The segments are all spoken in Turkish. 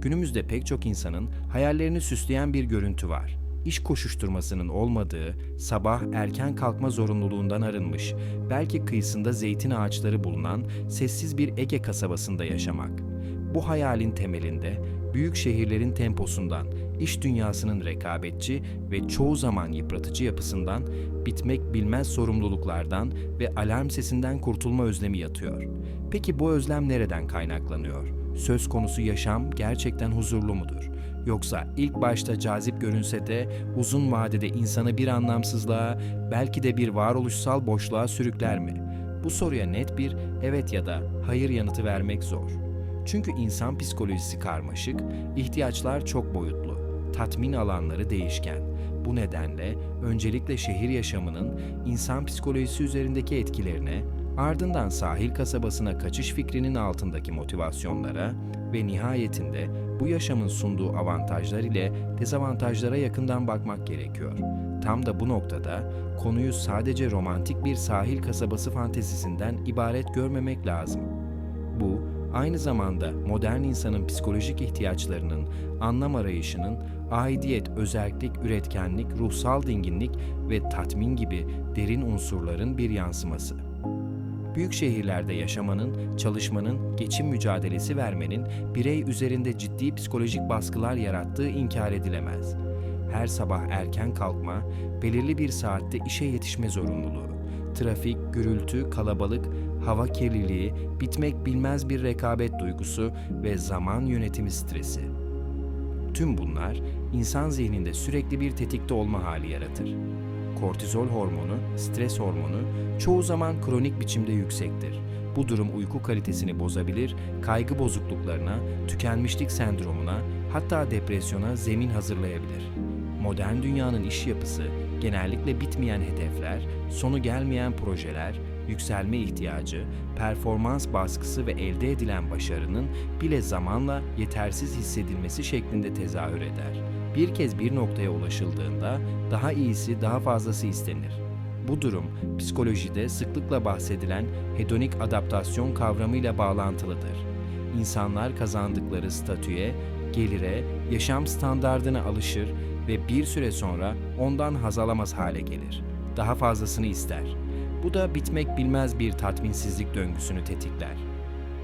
Günümüzde pek çok insanın hayallerini süsleyen bir görüntü var. İş koşuşturmasının olmadığı, sabah erken kalkma zorunluluğundan arınmış, belki kıyısında zeytin ağaçları bulunan sessiz bir Ege kasabasında yaşamak. Bu hayalin temelinde büyük şehirlerin temposundan, iş dünyasının rekabetçi ve çoğu zaman yıpratıcı yapısından, bitmek bilmez sorumluluklardan ve alarm sesinden kurtulma özlemi yatıyor. Peki bu özlem nereden kaynaklanıyor? Söz konusu yaşam gerçekten huzurlu mudur? Yoksa ilk başta cazip görünse de uzun vadede insanı bir anlamsızlığa, belki de bir varoluşsal boşluğa sürükler mi? Bu soruya net bir evet ya da hayır yanıtı vermek zor. Çünkü insan psikolojisi karmaşık, ihtiyaçlar çok boyutlu, tatmin alanları değişken. Bu nedenle öncelikle şehir yaşamının insan psikolojisi üzerindeki etkilerine, ardından sahil kasabasına kaçış fikrinin altındaki motivasyonlara ve nihayetinde bu yaşamın sunduğu avantajlar ile dezavantajlara yakından bakmak gerekiyor. Tam da bu noktada konuyu sadece romantik bir sahil kasabası fantezisinden ibaret görmemek lazım. Bu, aynı zamanda modern insanın psikolojik ihtiyaçlarının, anlam arayışının, aidiyet, özellik, üretkenlik, ruhsal dinginlik ve tatmin gibi derin unsurların bir yansıması. Büyük şehirlerde yaşamanın, çalışmanın, geçim mücadelesi vermenin birey üzerinde ciddi psikolojik baskılar yarattığı inkar edilemez. Her sabah erken kalkma, belirli bir saatte işe yetişme zorunluluğu, trafik, gürültü, kalabalık, hava kirliliği, bitmek bilmez bir rekabet duygusu ve zaman yönetimi stresi. Tüm bunlar insan zihninde sürekli bir tetikte olma hali yaratır. Kortizol hormonu, stres hormonu çoğu zaman kronik biçimde yüksektir. Bu durum uyku kalitesini bozabilir, kaygı bozukluklarına, tükenmişlik sendromuna, hatta depresyona zemin hazırlayabilir. Modern dünyanın iş yapısı genellikle bitmeyen hedefler, sonu gelmeyen projeler, yükselme ihtiyacı, performans baskısı ve elde edilen başarının bile zamanla yetersiz hissedilmesi şeklinde tezahür eder. Bir kez bir noktaya ulaşıldığında daha iyisi, daha fazlası istenir. Bu durum psikolojide sıklıkla bahsedilen hedonik adaptasyon kavramıyla bağlantılıdır. İnsanlar kazandıkları statüye, gelire, yaşam standardına alışır ve bir süre sonra ondan haz alamaz hale gelir. Daha fazlasını ister. Bu da bitmek bilmez bir tatminsizlik döngüsünü tetikler.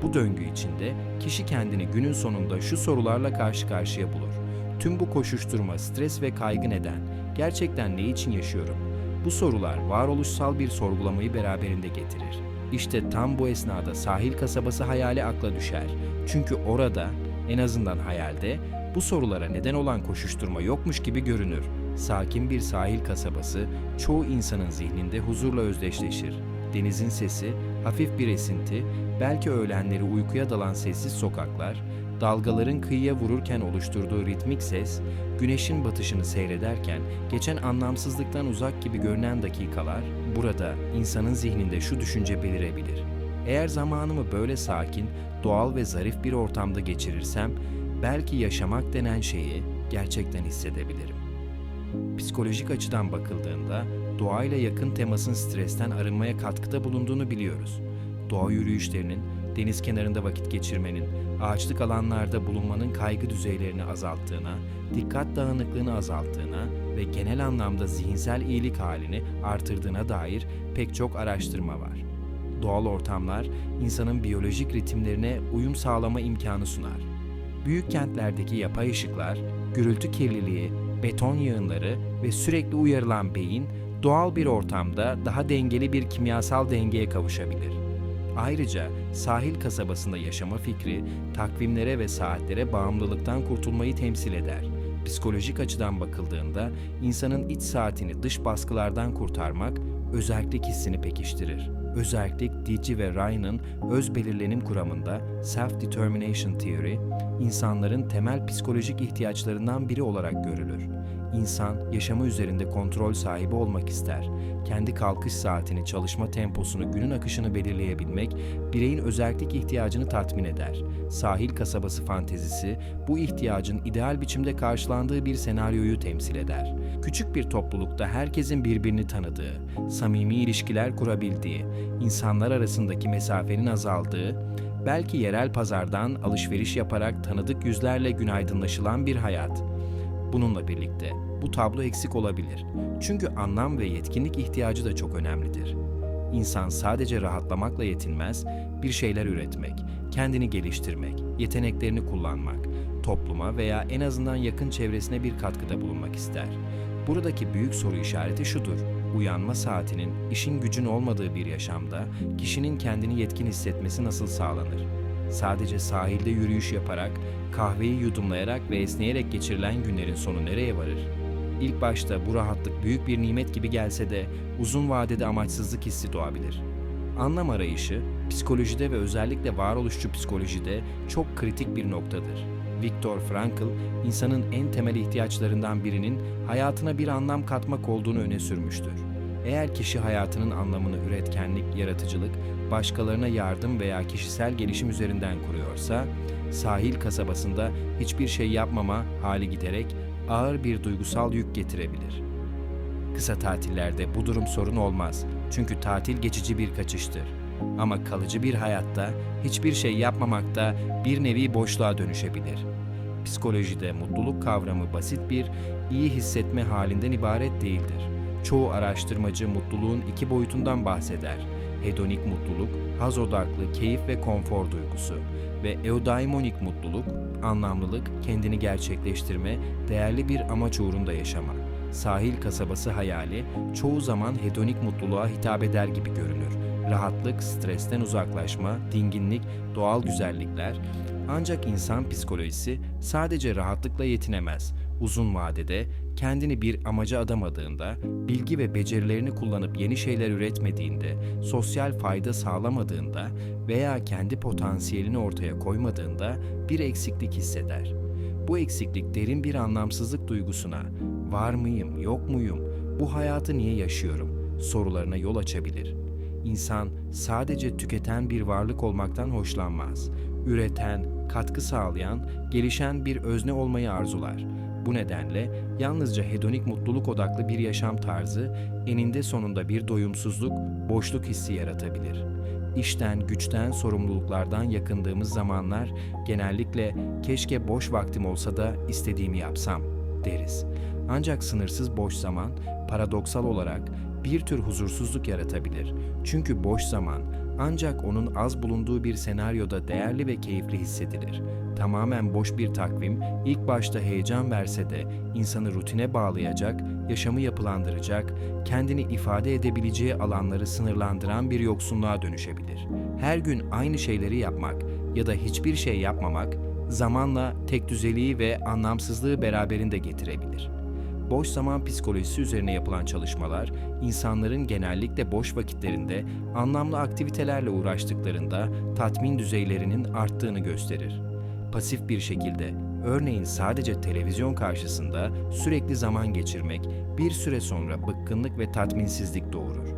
Bu döngü içinde kişi kendini günün sonunda şu sorularla karşı karşıya bulur. Tüm bu koşuşturma, stres ve kaygı neden? Gerçekten ne için yaşıyorum? Bu sorular varoluşsal bir sorgulamayı beraberinde getirir. İşte tam bu esnada sahil kasabası hayali akla düşer. Çünkü orada, en azından hayalde, bu sorulara neden olan koşuşturma yokmuş gibi görünür. Sakin bir sahil kasabası çoğu insanın zihninde huzurla özdeşleşir. Denizin sesi, hafif bir esinti, belki öğlenleri uykuya dalan sessiz sokaklar, dalgaların kıyıya vururken oluşturduğu ritmik ses, güneşin batışını seyrederken geçen anlamsızlıktan uzak gibi görünen dakikalar, burada insanın zihninde şu düşünce belirebilir. Eğer zamanımı böyle sakin, doğal ve zarif bir ortamda geçirirsem, belki yaşamak denen şeyi gerçekten hissedebilirim. Psikolojik açıdan bakıldığında doğayla yakın temasın stresten arınmaya katkıda bulunduğunu biliyoruz. Doğa yürüyüşlerinin, deniz kenarında vakit geçirmenin, ağaçlık alanlarda bulunmanın kaygı düzeylerini azalttığına, dikkat dağınıklığını azalttığına ve genel anlamda zihinsel iyilik halini artırdığına dair pek çok araştırma var. Doğal ortamlar insanın biyolojik ritimlerine uyum sağlama imkanı sunar. Büyük kentlerdeki yapay ışıklar, gürültü kirliliği, beton yığınları ve sürekli uyarılan beyin doğal bir ortamda daha dengeli bir kimyasal dengeye kavuşabilir. Ayrıca sahil kasabasında yaşama fikri takvimlere ve saatlere bağımlılıktan kurtulmayı temsil eder. Psikolojik açıdan bakıldığında insanın iç saatini dış baskılardan kurtarmak özellik hissini pekiştirir. Özellik Dici ve Ryan'ın öz belirlenim kuramında Self-Determination Theory, insanların temel psikolojik ihtiyaçlarından biri olarak görülür. İnsan yaşamı üzerinde kontrol sahibi olmak ister. Kendi kalkış saatini, çalışma temposunu, günün akışını belirleyebilmek bireyin özellik ihtiyacını tatmin eder. Sahil kasabası fantezisi bu ihtiyacın ideal biçimde karşılandığı bir senaryoyu temsil eder. Küçük bir toplulukta herkesin birbirini tanıdığı, samimi ilişkiler kurabildiği, insanlar arasındaki mesafenin azaldığı, Belki yerel pazardan alışveriş yaparak tanıdık yüzlerle günaydınlaşılan bir hayat. Bununla birlikte bu tablo eksik olabilir. Çünkü anlam ve yetkinlik ihtiyacı da çok önemlidir. İnsan sadece rahatlamakla yetinmez, bir şeyler üretmek, kendini geliştirmek, yeteneklerini kullanmak, topluma veya en azından yakın çevresine bir katkıda bulunmak ister. Buradaki büyük soru işareti şudur. Uyanma saatinin işin gücün olmadığı bir yaşamda kişinin kendini yetkin hissetmesi nasıl sağlanır? Sadece sahilde yürüyüş yaparak, kahveyi yudumlayarak ve esneyerek geçirilen günlerin sonu nereye varır? İlk başta bu rahatlık büyük bir nimet gibi gelse de uzun vadede amaçsızlık hissi doğabilir. Anlam arayışı, psikolojide ve özellikle varoluşçu psikolojide çok kritik bir noktadır. Viktor Frankl, insanın en temel ihtiyaçlarından birinin hayatına bir anlam katmak olduğunu öne sürmüştür. Eğer kişi hayatının anlamını üretkenlik, yaratıcılık, başkalarına yardım veya kişisel gelişim üzerinden kuruyorsa, sahil kasabasında hiçbir şey yapmama hali giderek ağır bir duygusal yük getirebilir. Kısa tatillerde bu durum sorun olmaz. Çünkü tatil geçici bir kaçıştır. Ama kalıcı bir hayatta hiçbir şey yapmamakta bir nevi boşluğa dönüşebilir. Psikolojide mutluluk kavramı basit bir iyi hissetme halinden ibaret değildir. Çoğu araştırmacı mutluluğun iki boyutundan bahseder. Hedonik mutluluk, haz odaklı keyif ve konfor duygusu ve eudaimonik mutluluk, anlamlılık, kendini gerçekleştirme, değerli bir amaç uğrunda yaşama. Sahil kasabası hayali çoğu zaman hedonik mutluluğa hitap eder gibi görünür. Rahatlık, stresten uzaklaşma, dinginlik, doğal güzellikler. Ancak insan psikolojisi sadece rahatlıkla yetinemez. Uzun vadede kendini bir amaca adamadığında, bilgi ve becerilerini kullanıp yeni şeyler üretmediğinde, sosyal fayda sağlamadığında veya kendi potansiyelini ortaya koymadığında bir eksiklik hisseder. Bu eksiklik derin bir anlamsızlık duygusuna, var mıyım, yok muyum, bu hayatı niye yaşıyorum sorularına yol açabilir. İnsan sadece tüketen bir varlık olmaktan hoşlanmaz. Üreten, katkı sağlayan, gelişen bir özne olmayı arzular. Bu nedenle yalnızca hedonik mutluluk odaklı bir yaşam tarzı eninde sonunda bir doyumsuzluk, boşluk hissi yaratabilir. İşten, güçten, sorumluluklardan yakındığımız zamanlar genellikle keşke boş vaktim olsa da istediğimi yapsam deriz. Ancak sınırsız boş zaman paradoksal olarak bir tür huzursuzluk yaratabilir. Çünkü boş zaman ancak onun az bulunduğu bir senaryoda değerli ve keyifli hissedilir. Tamamen boş bir takvim ilk başta heyecan verse de insanı rutine bağlayacak, yaşamı yapılandıracak, kendini ifade edebileceği alanları sınırlandıran bir yoksunluğa dönüşebilir. Her gün aynı şeyleri yapmak ya da hiçbir şey yapmamak zamanla tek düzeliği ve anlamsızlığı beraberinde getirebilir. Boş zaman psikolojisi üzerine yapılan çalışmalar, insanların genellikle boş vakitlerinde anlamlı aktivitelerle uğraştıklarında tatmin düzeylerinin arttığını gösterir. Pasif bir şekilde, örneğin sadece televizyon karşısında sürekli zaman geçirmek bir süre sonra bıkkınlık ve tatminsizlik doğurur.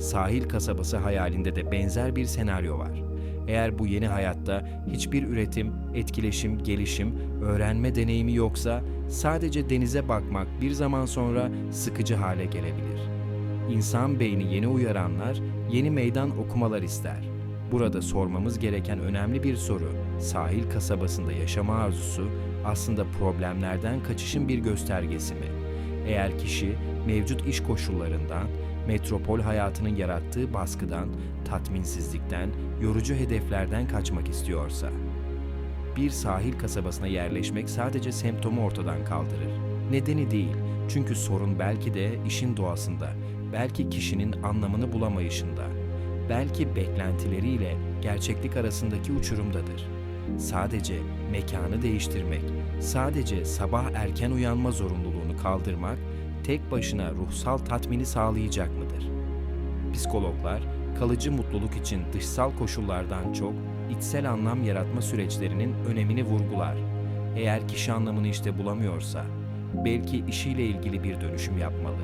Sahil kasabası hayalinde de benzer bir senaryo var. Eğer bu yeni hayatta hiçbir üretim, etkileşim, gelişim, öğrenme deneyimi yoksa sadece denize bakmak bir zaman sonra sıkıcı hale gelebilir. İnsan beyni yeni uyaranlar, yeni meydan okumalar ister. Burada sormamız gereken önemli bir soru, sahil kasabasında yaşama arzusu aslında problemlerden kaçışın bir göstergesi mi? Eğer kişi mevcut iş koşullarından, metropol hayatının yarattığı baskıdan, tatminsizlikten, yorucu hedeflerden kaçmak istiyorsa. Bir sahil kasabasına yerleşmek sadece semptomu ortadan kaldırır. Nedeni değil. Çünkü sorun belki de işin doğasında, belki kişinin anlamını bulamayışında, belki beklentileriyle gerçeklik arasındaki uçurumdadır. Sadece mekanı değiştirmek, sadece sabah erken uyanma zorunluluğunu kaldırmak tek başına ruhsal tatmini sağlayacak mıdır? Psikologlar kalıcı mutluluk için dışsal koşullardan çok içsel anlam yaratma süreçlerinin önemini vurgular. Eğer kişi anlamını işte bulamıyorsa, belki işiyle ilgili bir dönüşüm yapmalı,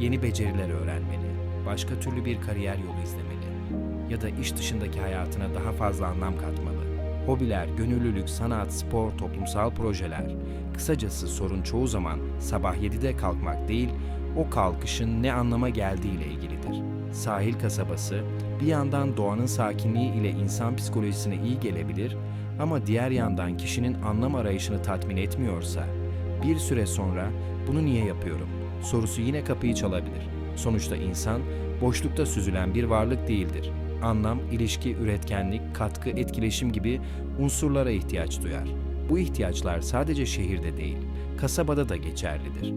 yeni beceriler öğrenmeli, başka türlü bir kariyer yolu izlemeli ya da iş dışındaki hayatına daha fazla anlam katmalı. Hobiler, gönüllülük, sanat, spor, toplumsal projeler. Kısacası sorun çoğu zaman sabah 7'de kalkmak değil, o kalkışın ne anlama geldiğiyle ilgilidir. Sahil kasabası bir yandan doğanın sakinliği ile insan psikolojisine iyi gelebilir ama diğer yandan kişinin anlam arayışını tatmin etmiyorsa, bir süre sonra bunu niye yapıyorum sorusu yine kapıyı çalabilir. Sonuçta insan boşlukta süzülen bir varlık değildir. Anlam, ilişki, üretkenlik, katkı, etkileşim gibi unsurlara ihtiyaç duyar. Bu ihtiyaçlar sadece şehirde değil, kasabada da geçerlidir.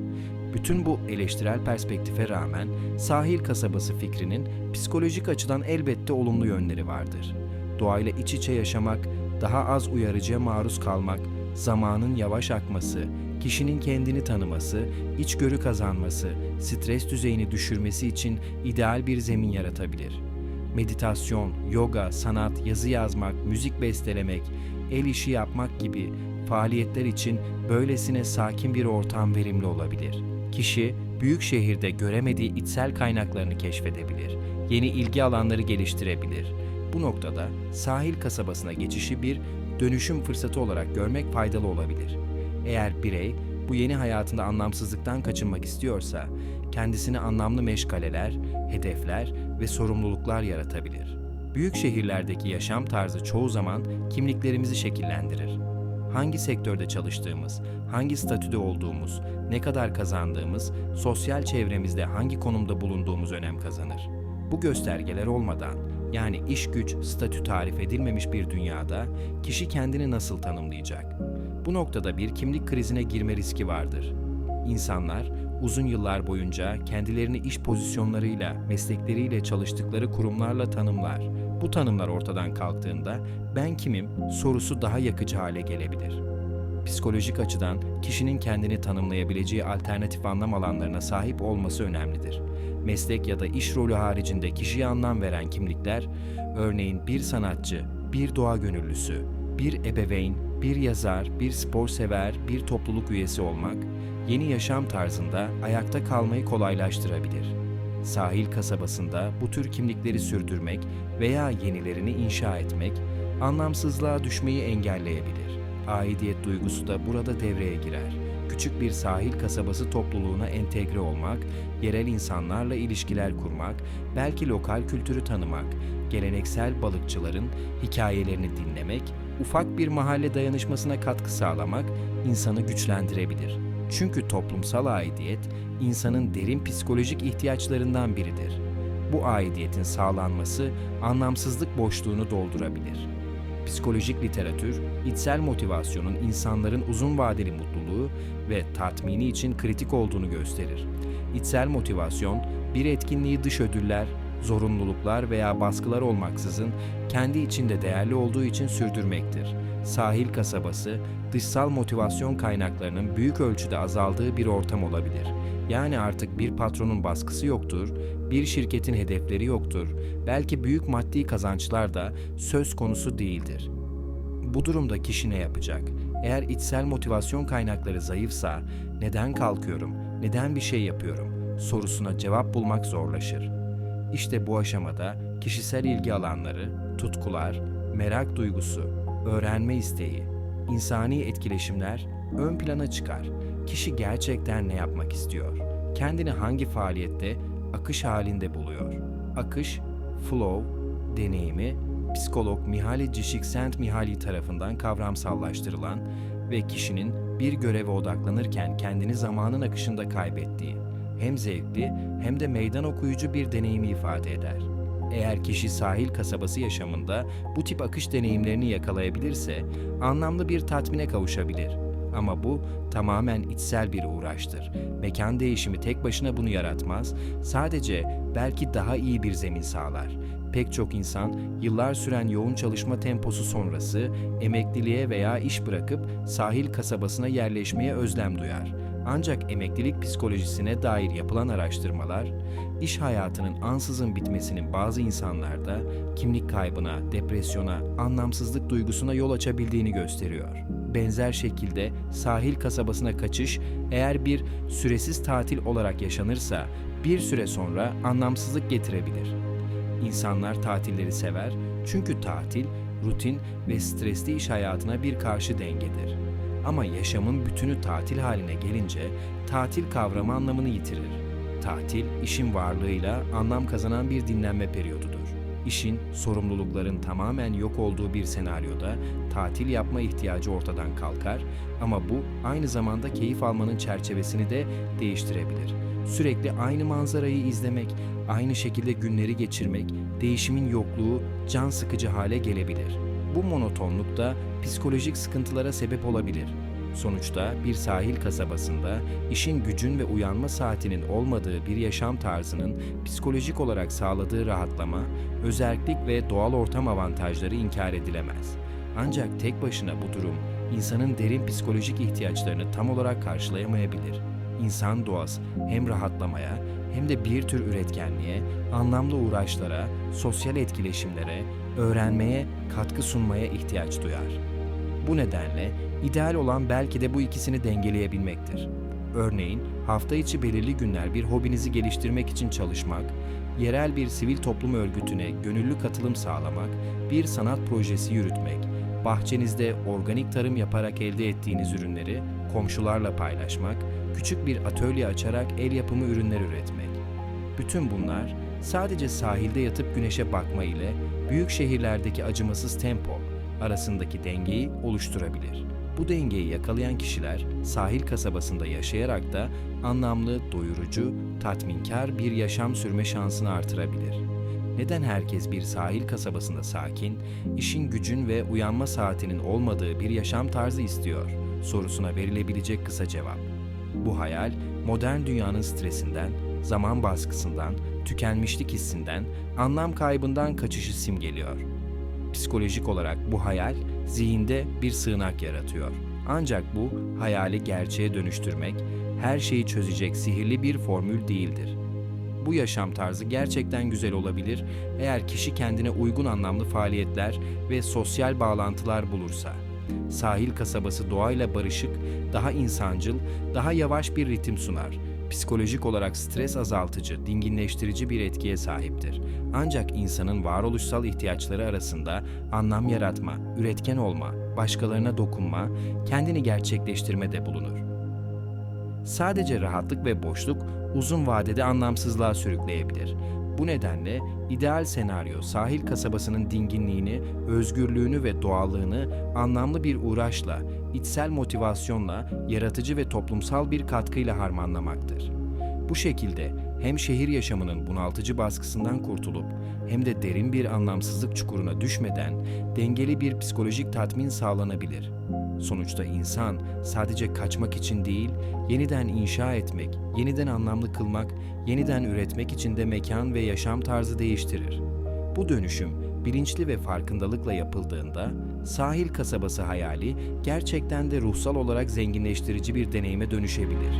Bütün bu eleştirel perspektife rağmen sahil kasabası fikrinin psikolojik açıdan elbette olumlu yönleri vardır. Doğayla iç içe yaşamak, daha az uyarıcıya maruz kalmak, zamanın yavaş akması, kişinin kendini tanıması, içgörü kazanması, stres düzeyini düşürmesi için ideal bir zemin yaratabilir. Meditasyon, yoga, sanat, yazı yazmak, müzik bestelemek, el işi yapmak gibi faaliyetler için böylesine sakin bir ortam verimli olabilir. Kişi büyük şehirde göremediği içsel kaynaklarını keşfedebilir, yeni ilgi alanları geliştirebilir. Bu noktada sahil kasabasına geçişi bir dönüşüm fırsatı olarak görmek faydalı olabilir. Eğer birey bu yeni hayatında anlamsızlıktan kaçınmak istiyorsa, kendisine anlamlı meşgaleler, hedefler ve sorumluluklar yaratabilir. Büyük şehirlerdeki yaşam tarzı çoğu zaman kimliklerimizi şekillendirir. Hangi sektörde çalıştığımız, hangi statüde olduğumuz, ne kadar kazandığımız, sosyal çevremizde hangi konumda bulunduğumuz önem kazanır. Bu göstergeler olmadan, yani iş güç, statü tarif edilmemiş bir dünyada kişi kendini nasıl tanımlayacak? Bu noktada bir kimlik krizine girme riski vardır. İnsanlar uzun yıllar boyunca kendilerini iş pozisyonlarıyla, meslekleriyle çalıştıkları kurumlarla tanımlar. Bu tanımlar ortadan kalktığında ben kimim sorusu daha yakıcı hale gelebilir. Psikolojik açıdan kişinin kendini tanımlayabileceği alternatif anlam alanlarına sahip olması önemlidir. Meslek ya da iş rolü haricinde kişiye anlam veren kimlikler, örneğin bir sanatçı, bir doğa gönüllüsü, bir ebeveyn, bir yazar, bir spor sever, bir topluluk üyesi olmak, yeni yaşam tarzında ayakta kalmayı kolaylaştırabilir. Sahil kasabasında bu tür kimlikleri sürdürmek veya yenilerini inşa etmek, anlamsızlığa düşmeyi engelleyebilir. Aidiyet duygusu da burada devreye girer. Küçük bir sahil kasabası topluluğuna entegre olmak, yerel insanlarla ilişkiler kurmak, belki lokal kültürü tanımak, geleneksel balıkçıların hikayelerini dinlemek, ufak bir mahalle dayanışmasına katkı sağlamak insanı güçlendirebilir. Çünkü toplumsal aidiyet insanın derin psikolojik ihtiyaçlarından biridir. Bu aidiyetin sağlanması anlamsızlık boşluğunu doldurabilir. Psikolojik literatür, içsel motivasyonun insanların uzun vadeli mutluluğu ve tatmini için kritik olduğunu gösterir. İçsel motivasyon, bir etkinliği dış ödüller, zorunluluklar veya baskılar olmaksızın kendi içinde değerli olduğu için sürdürmektir. Sahil kasabası, dışsal motivasyon kaynaklarının büyük ölçüde azaldığı bir ortam olabilir. Yani artık bir patronun baskısı yoktur, bir şirketin hedefleri yoktur, belki büyük maddi kazançlar da söz konusu değildir. Bu durumda kişi ne yapacak? Eğer içsel motivasyon kaynakları zayıfsa, neden kalkıyorum, neden bir şey yapıyorum sorusuna cevap bulmak zorlaşır. İşte bu aşamada kişisel ilgi alanları, tutkular, merak duygusu, öğrenme isteği, insani etkileşimler ön plana çıkar. Kişi gerçekten ne yapmak istiyor? Kendini hangi faaliyette akış halinde buluyor? Akış, flow, deneyimi psikolog Mihaly Csikszentmihalyi tarafından kavramsallaştırılan ve kişinin bir göreve odaklanırken kendini zamanın akışında kaybettiği, hem zevkli hem de meydan okuyucu bir deneyimi ifade eder. Eğer kişi sahil kasabası yaşamında bu tip akış deneyimlerini yakalayabilirse anlamlı bir tatmine kavuşabilir. Ama bu tamamen içsel bir uğraştır. Mekan değişimi tek başına bunu yaratmaz, sadece belki daha iyi bir zemin sağlar. Pek çok insan yıllar süren yoğun çalışma temposu sonrası emekliliğe veya iş bırakıp sahil kasabasına yerleşmeye özlem duyar. Ancak emeklilik psikolojisine dair yapılan araştırmalar, iş hayatının ansızın bitmesinin bazı insanlarda kimlik kaybına, depresyona, anlamsızlık duygusuna yol açabildiğini gösteriyor. Benzer şekilde sahil kasabasına kaçış eğer bir süresiz tatil olarak yaşanırsa bir süre sonra anlamsızlık getirebilir. İnsanlar tatilleri sever çünkü tatil, rutin ve stresli iş hayatına bir karşı dengedir. Ama yaşamın bütünü tatil haline gelince tatil kavramı anlamını yitirir. Tatil, işin varlığıyla anlam kazanan bir dinlenme periyodudur. İşin, sorumlulukların tamamen yok olduğu bir senaryoda tatil yapma ihtiyacı ortadan kalkar ama bu aynı zamanda keyif almanın çerçevesini de değiştirebilir. Sürekli aynı manzarayı izlemek, aynı şekilde günleri geçirmek, değişimin yokluğu can sıkıcı hale gelebilir. Bu monotonluk da psikolojik sıkıntılara sebep olabilir. Sonuçta bir sahil kasabasında işin gücün ve uyanma saatinin olmadığı bir yaşam tarzının psikolojik olarak sağladığı rahatlama, özellik ve doğal ortam avantajları inkar edilemez. Ancak tek başına bu durum insanın derin psikolojik ihtiyaçlarını tam olarak karşılayamayabilir. İnsan doğası hem rahatlamaya hem de bir tür üretkenliğe, anlamlı uğraşlara, sosyal etkileşimlere, öğrenmeye, katkı sunmaya ihtiyaç duyar. Bu nedenle ideal olan belki de bu ikisini dengeleyebilmektir. Örneğin hafta içi belirli günler bir hobinizi geliştirmek için çalışmak, yerel bir sivil toplum örgütüne gönüllü katılım sağlamak, bir sanat projesi yürütmek, bahçenizde organik tarım yaparak elde ettiğiniz ürünleri komşularla paylaşmak, küçük bir atölye açarak el yapımı ürünler üretmek. Bütün bunlar sadece sahilde yatıp güneşe bakma ile büyük şehirlerdeki acımasız tempo arasındaki dengeyi oluşturabilir. Bu dengeyi yakalayan kişiler sahil kasabasında yaşayarak da anlamlı, doyurucu, tatminkar bir yaşam sürme şansını artırabilir. Neden herkes bir sahil kasabasında sakin, işin gücün ve uyanma saatinin olmadığı bir yaşam tarzı istiyor sorusuna verilebilecek kısa cevap. Bu hayal modern dünyanın stresinden, zaman baskısından, tükenmişlik hissinden, anlam kaybından kaçışı simgeliyor. Psikolojik olarak bu hayal zihinde bir sığınak yaratıyor. Ancak bu hayali gerçeğe dönüştürmek her şeyi çözecek sihirli bir formül değildir. Bu yaşam tarzı gerçekten güzel olabilir eğer kişi kendine uygun anlamlı faaliyetler ve sosyal bağlantılar bulursa. Sahil kasabası doğayla barışık, daha insancıl, daha yavaş bir ritim sunar. Psikolojik olarak stres azaltıcı, dinginleştirici bir etkiye sahiptir. Ancak insanın varoluşsal ihtiyaçları arasında anlam yaratma, üretken olma, başkalarına dokunma, kendini gerçekleştirme de bulunur. Sadece rahatlık ve boşluk uzun vadede anlamsızlığa sürükleyebilir. Bu nedenle ideal senaryo sahil kasabasının dinginliğini, özgürlüğünü ve doğallığını anlamlı bir uğraşla, içsel motivasyonla, yaratıcı ve toplumsal bir katkıyla harmanlamaktır. Bu şekilde hem şehir yaşamının bunaltıcı baskısından kurtulup hem de derin bir anlamsızlık çukuruna düşmeden dengeli bir psikolojik tatmin sağlanabilir. Sonuçta insan sadece kaçmak için değil, yeniden inşa etmek, yeniden anlamlı kılmak, yeniden üretmek için de mekan ve yaşam tarzı değiştirir. Bu dönüşüm bilinçli ve farkındalıkla yapıldığında sahil kasabası hayali gerçekten de ruhsal olarak zenginleştirici bir deneyime dönüşebilir.